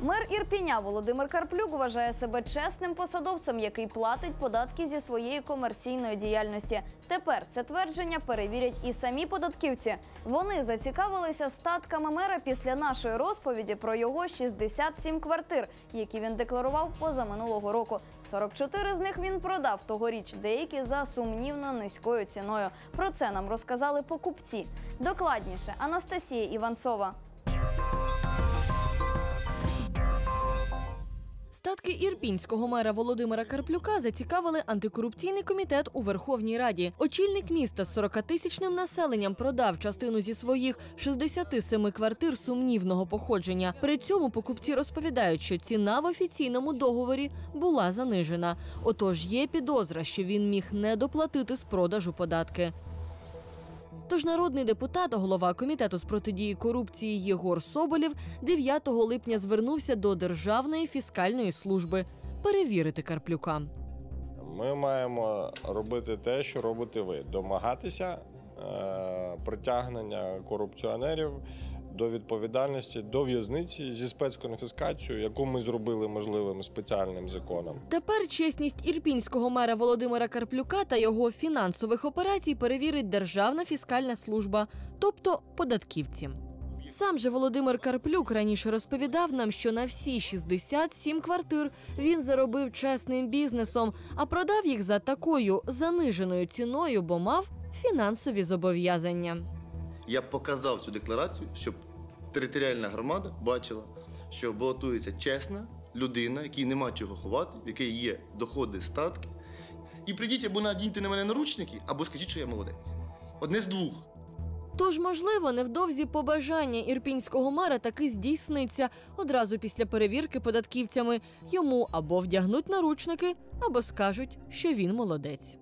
Мер Ірпіня Володимир Карплюк вважає себе чесним посадовцем, який платить податки зі своєї комерційної діяльності. Тепер це твердження перевірять і самі податківці. Вони зацікавилися статками мера після нашої розповіді про його 67 квартир, які він декларував позаминулого року. 44 з них він продав тогоріч, деякі за сумнівно низькою ціною. Про це нам розказали покупці. Докладніше Анастасія Іванцова. Статки ірпінського мера Володимира Карплюка зацікавили антикорупційний комітет у Верховній Раді. Очільник міста з 40-тисячним населенням продав частину зі своїх 67 квартир сумнівного походження. При цьому покупці розповідають, що ціна в офіційному договорі була занижена. Отож є підозра, що він міг не доплатити з продажу податки. Тож народний депутат, голова комітету з протидії корупції Єгор Соболєв 9 липня звернувся до Державної фіскальної служби перевірити Карплюка. Ми маємо робити те, що робите ви: домагатися е, притягнення корупціонерів до відповідальності, до в'язниці зі спецконфіскацією, яку ми зробили можливим спеціальним законом. Тепер чесність ірпінського мера Володимира Карплюка та його фінансових операцій перевірить Державна фіскальна служба, тобто податківці. Сам же Володимир Карплюк раніше розповідав нам, що на всі 67 квартир він заробив чесним бізнесом, а продав їх за такою заниженою ціною, бо мав фінансові зобов'язання. Я показав цю декларацію, щоб територіальна громада бачила, що балотується чесна людина, якій нема чого ховати, в якій є доходи, статки. І прийдіть або надіньте на мене наручники, або скажіть, що я молодець. Одне з двох. Тож, можливо, невдовзі побажання ірпінського мера таки здійсниться одразу після перевірки податківцями. Йому або вдягнуть наручники, або скажуть, що він молодець.